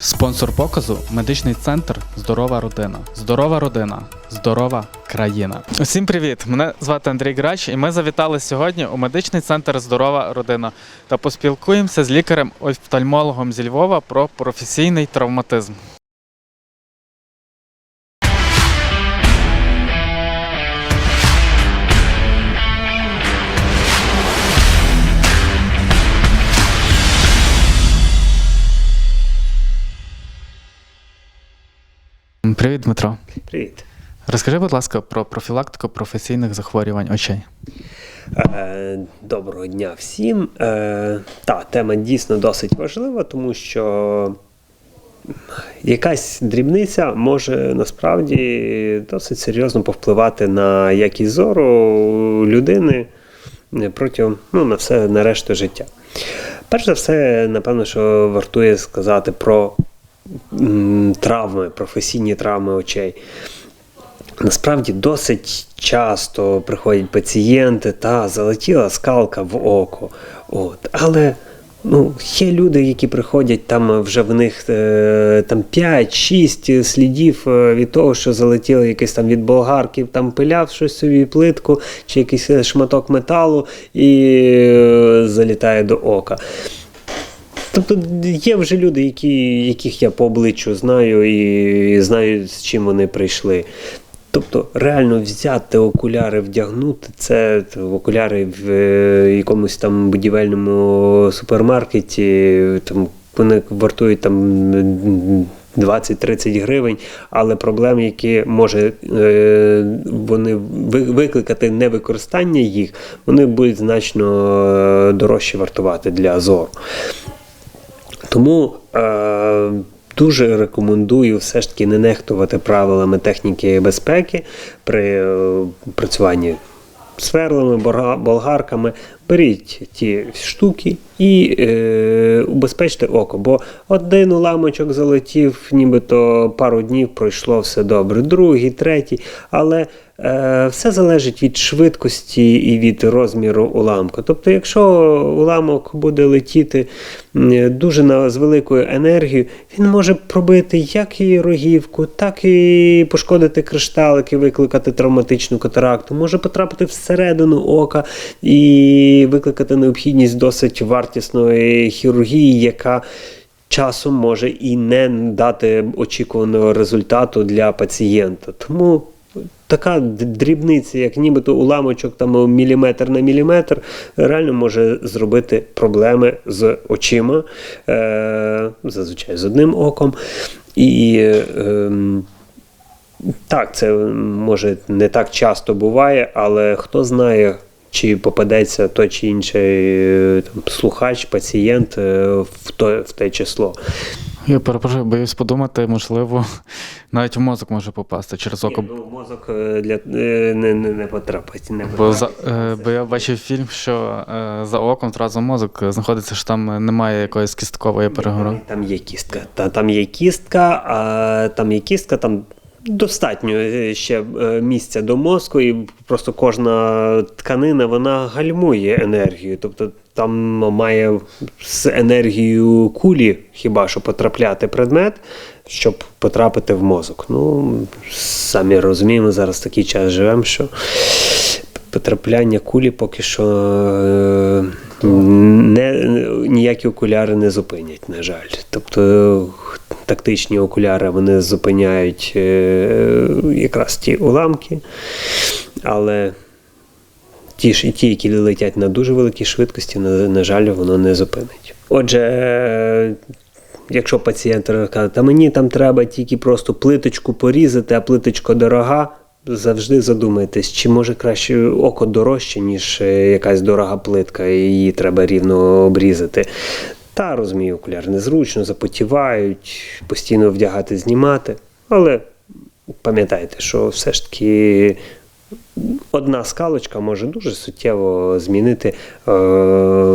Спонсор показу медичний центр Здорова родина. Здорова родина, здорова країна. Усім привіт! Мене звати Андрій Грач, і ми завітали сьогодні у медичний центр Здорова родина та поспілкуємося з лікарем-офтальмологом зі Львова про професійний травматизм. Привіт, Дмитро. Привіт. Розкажи, будь ласка, про профілактику професійних захворювань очей. Е, Доброго дня всім. Е, Та тема дійсно досить важлива, тому що якась дрібниця може насправді досить серйозно повпливати на якість зору людини протягом ну, на все на решту життя. Перш за все, напевно, що вартує сказати про травми, професійні травми очей. Насправді досить часто приходять пацієнти та залетіла скалка в око. От. Але ну, є люди, які приходять, там вже в них е, там 5-6 слідів е, від того, що залетіло якийсь там від болгарки, там пиляв щось собі плитку чи якийсь е, шматок металу і е, залітає до ока. Тобто є вже люди, які, яких я по обличчю знаю і знаю, з чим вони прийшли. Тобто реально взяти окуляри, вдягнути це т- окуляри в е, якомусь там будівельному супермаркеті, там вони вартують там 20-30 гривень, але проблем, які може е, вони ви- викликати невикористання їх, вони будуть значно е, дорожче вартувати для зору. Тому е, дуже рекомендую все ж таки не нехтувати правилами техніки безпеки при е, працюванні сверлами, болгарками. Беріть ті штуки і е, убезпечте око, бо один уламочок залетів, нібито пару днів пройшло все добре, другий, третій, але все залежить від швидкості і від розміру уламка. Тобто, якщо уламок буде летіти дуже з великою енергією, він може пробити як і рогівку, так і пошкодити кришталики, викликати травматичну катаракту, може потрапити всередину ока і викликати необхідність досить вартісної хірургії, яка часом може і не дати очікуваного результату для пацієнта. Тому така дрібниця, як нібито уламочок там міліметр на міліметр, реально може зробити проблеми з очима, е, зазвичай з одним оком. І е, так, це може не так часто буває, але хто знає, чи попадеться той чи інший е, там, слухач, пацієнт е, в, то, в те число. Я перепрошую, боюсь подумати, можливо, навіть в мозок може попасти через око. Ну, мозок е, для, е, не, не, не потрапить. Не Бо, за, е, бо я бачив фільм, що за оком зразу мозок знаходиться, що там немає якоїсь кісткової перегороди. Там є кістка. Та, там є кістка, а там є кістка, там достатньо е, ще е, місця до мозку, і просто кожна тканина вона гальмує енергію. Тобто там має з енергією кулі хіба що потрапляти предмет, щоб потрапити в мозок. Ну, самі розуміємо, зараз такий час живемо, що потрапляння кулі поки що е, не, ніякі окуляри не зупинять, на жаль. Тобто тактичні окуляри вони зупиняють е, якраз ті уламки, але ті, ті, які летять на дуже великій швидкості, на, на жаль, воно не зупинить. Отже, е, якщо пацієнт каже, та мені там треба тільки просто плиточку порізати, а плиточка дорога, завжди задумайтесь, чи може краще око дорожче, ніж е, якась дорога плитка, і її треба рівно обрізати. Та розумію, окуляр незручно, запотівають, постійно вдягати, знімати. Але пам'ятайте, що все ж таки одна скалочка може дуже суттєво змінити е,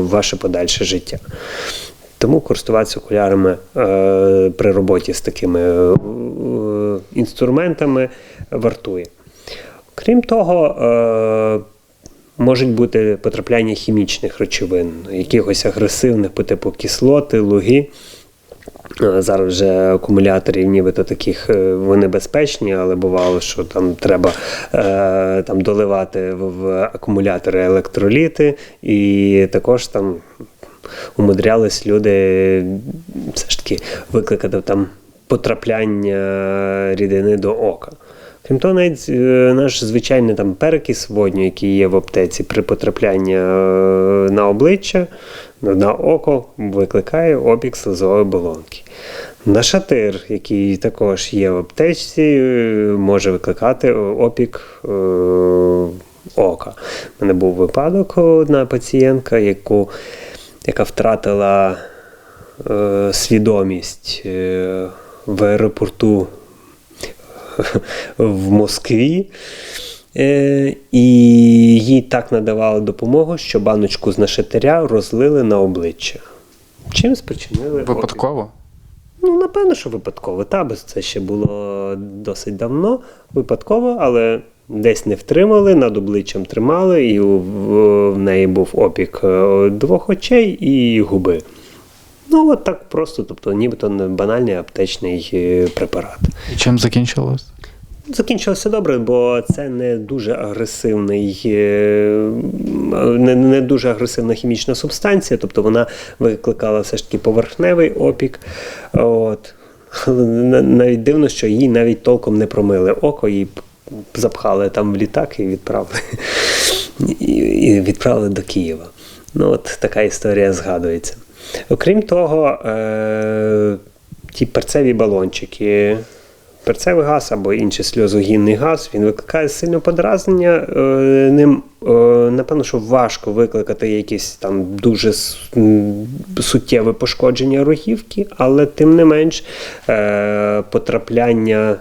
ваше подальше життя. Тому користуватися окулярами е, при роботі з такими е, інструментами вартує. Крім того, е, можуть бути потрапляння хімічних речовин, якихось агресивних по типу кислоти, луги. Е, Зараз вже акумуляторів, нібито таких е, вони безпечні, але бувало, що там треба е, там доливати в, акумулятори електроліти, і також там умудрялись люди все ж таки викликати там потрапляння рідини до ока. Крім того, навіть е, наш звичайний там перекис водню, який є в аптеці, при потраплянні е, на обличчя, на- око, викликає опік слизової оболонки. Нашатир, який також є в аптечці, е, може викликати опік ока. У мене був випадок одна пацієнтка, яку, яка втратила свідомість в аеропорту в Москві. Е, І їй так надавали допомогу, що баночку з нашатиря розлили на обличчя. Чим спричинили. Випадково? Ну, напевно, що випадково. Та, бо це ще було досить давно, випадково, але десь не втримали, над обличчям тримали, і в, в неї був опік е, двох очей і губи. Ну, от так просто, тобто, нібито не банальний аптечний е, препарат. І чим закінчилось? Закінчилося добре, бо це не дуже агресивний, е, не, не дуже агресивна хімічна субстанція, тобто вона викликала все ж таки поверхневий опік. От. Навіть дивно, що їй навіть толком не промили око, її запхали там в літак і відправили, і відправили до Києва. Ну, от така історія згадується. Окрім того, е, ті перцеві балончики. Перцевий газ або інший сльозогінний газ, він викликає сильне подразнення. Е, ним, е, напевно, що важко викликати якісь там дуже суттєве пошкодження рогівки, але тим не менш потрапляння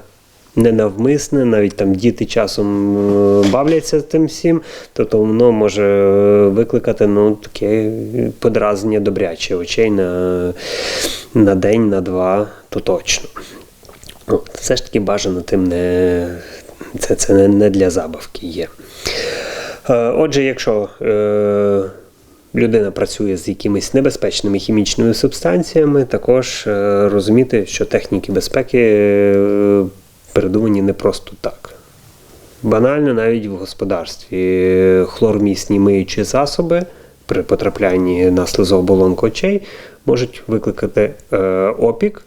ненавмисне, навіть там діти часом е, бавляться тим всім, тобто воно може викликати ну, таке подразнення добряче очей на, на день, на два, то точно. От, все ж таки бажано тим не. Це, це не, не для забавки є. Е, Отже, якщо е, людина працює з якимись небезпечними хімічними субстанціями, також е, розуміти, що техніки безпеки е, передумані не просто так. Банально навіть в господарстві хлормісні миючі засоби при потраплянні на оболонку очей можуть викликати е, опік.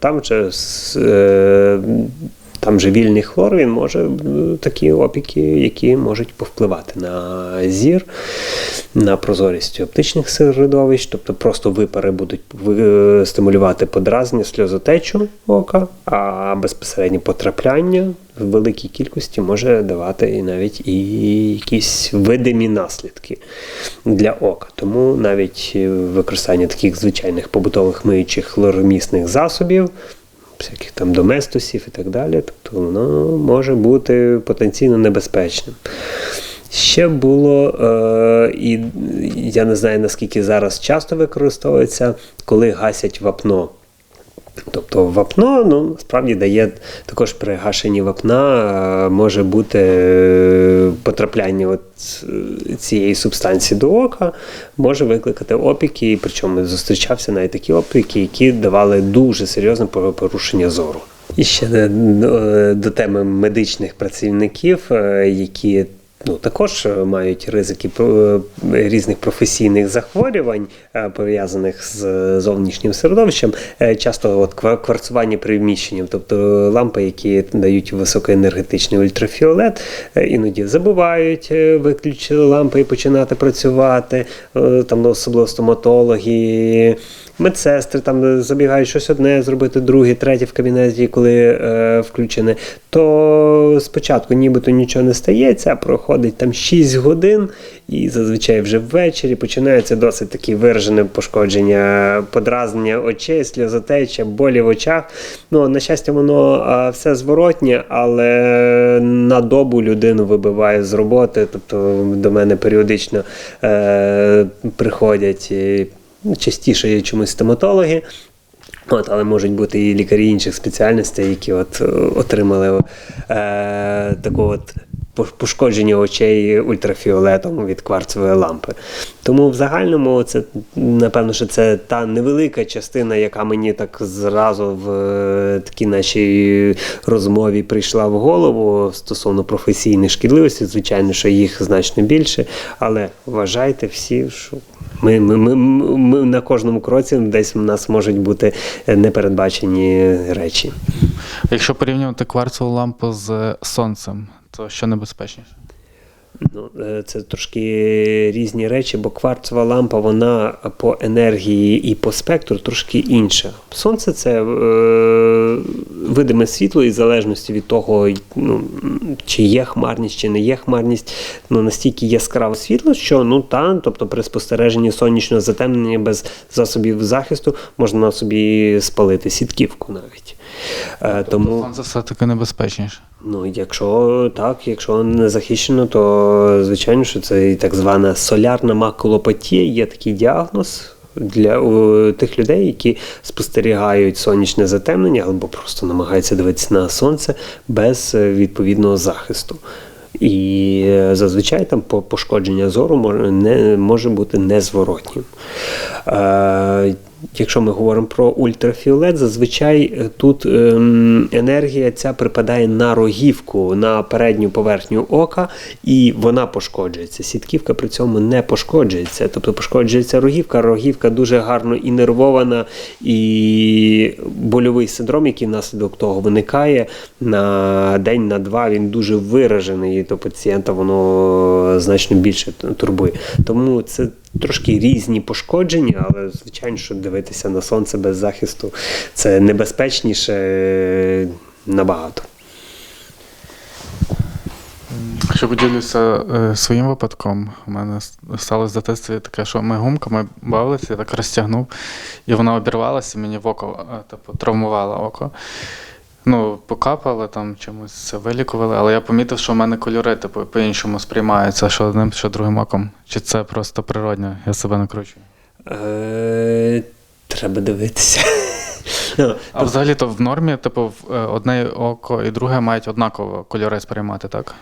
Там с- е, там же вільний хлор, він може е, такі опіки, які можуть повпливати на зір, на прозорість оптичних середовищ, тобто просто випари будуть стимулювати подразнення, сльозотечу ока, а безпосереднє потрапляння в великій кількості може давати і навіть і якісь видимі наслідки для ока. Тому навіть е, використання таких звичайних побутових миючих хлоромісних засобів, всяких там доместосів і так далі, тобто воно може бути потенційно небезпечним. Ще було, е, і я не знаю наскільки зараз часто використовується, коли гасять вапно. Тобто вапно ну, справді дає також при гашенні вапна е, може бути е, потрапляння от е, цієї субстанції до ока, може викликати опіки, причому зустрічався навіть такі опіки, які давали дуже серйозне пор- порушення зору. І ще до, теми медичних працівників, які ну, також е, мають ризики е, різних професійних захворювань, е, пов'язаних з зовнішнім середовищем. Часто от ква- кварцування приміщенням, тобто лампи, які дають високоенергетичний ультрафіолет, іноді забувають виключити лампи і починати працювати, там особливо стоматологи. Медсестри там забігають щось одне, зробити друге, третє в кабінеті, коли е, включене, то спочатку нібито нічого не стається, а проходить там 6 годин, і зазвичай вже ввечері починається досить таке виражене пошкодження, подразнення очей, сльозотеча, болі в очах. Ну, на щастя, воно а, все зворотнє, але на добу людину вибиває з роботи. Тобто до мене періодично е, приходять. е, Ну, частіше чомусь стоматологи, от, але можуть бути і лікарі інших спеціальностей, які от, е, отримали е, таку от пошкодження очей ультрафіолетом від кварцевої лампи. Тому в загальному це напевно, що це та невелика частина, яка мені так зразу в е, такій нашій розмові прийшла в голову стосовно професійної шкідливості. Звичайно, що їх значно більше, але вважайте всі, що ми, ми, ми, ми на кожному кроці десь в нас можуть бути непередбачені речі. Якщо порівнювати кварцеву лампу з сонцем, то що небезпечніше? Ну, е, це трошки різні речі, бо кварцева лампа вона по енергії і по спектру трошки інша. Сонце це е, видиме світло і в залежності від того, ну, чи є хмарність, чи не є хмарність, ну, настільки яскраве світло, що ну, та, тобто при спостереженні сонячного затемнення без засобів захисту можна собі спалити сітківку навіть. Е, тому... Сонце все-таки небезпечніше. Ну, якщо так, якщо не захищено, то звичайно, що це так звана солярна макулопатія, є такий діагноз. Для у, тих людей, які спостерігають сонячне затемнення або просто намагаються дивитися на сонце без е, відповідного захисту. І е, зазвичай там пошкодження зору може, не, може бути незворотнім. Е, якщо ми говоримо про ультрафіолет, зазвичай е, тут ем, енергія ця припадає на рогівку, на передню поверхню ока, і вона пошкоджується. Сітківка при цьому не пошкоджується. Тобто пошкоджується рогівка, рогівка дуже гарно інервована, і больовий синдром, який внаслідок того виникає на день, на два, він дуже виражений, і то пацієнта воно значно більше турбує. Тому це трошки різні пошкодження, але звичайно, що дивитися на сонце без захисту це небезпечніше е, набагато. Якщо поділюся е, своїм випадком, у мене сталося в таке, що ми гумками бавилися, я так розтягнув, і вона обірвалася, мені в око, е, типу, травмувала око. Ну, покапали там чимось це вилікували, але я помітив, що в мене кольори типу, по-іншому сприймаються, що одним, що другим оком. Чи це просто природньо, я себе накручую. Е, треба дивитися. Ну, А взагалі то в нормі, типу, е, одне око і друге мають однаково кольори сприймати, так?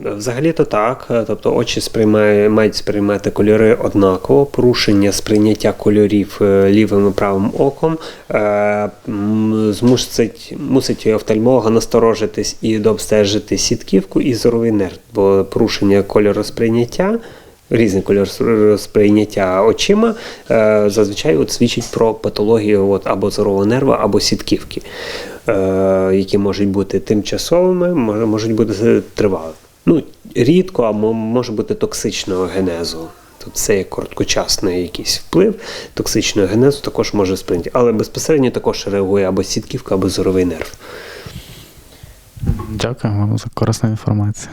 Взагалі-то так. Е, Тобто очі сприймає, мають сприймати кольори однаково, порушення сприйняття кольорів е, лівим і правим оком е, змусить, мусить офтальмолога насторожитись і дообстежити сітківку і зоровий нерв, бо порушення кольоросприйняття. Різний кольор сприйняття очима е, зазвичай от свідчить про патологію от, або зорового нерва, або сітківки, е, які можуть бути тимчасовими, можуть бути тривалими. Ну, рідко, або може бути токсичного генезу. Тобто це є короткочасний якийсь вплив токсичного генезу також може сприйняти. Але безпосередньо також реагує або сітківка, або зоровий нерв. Дякую вам за корисну інформацію.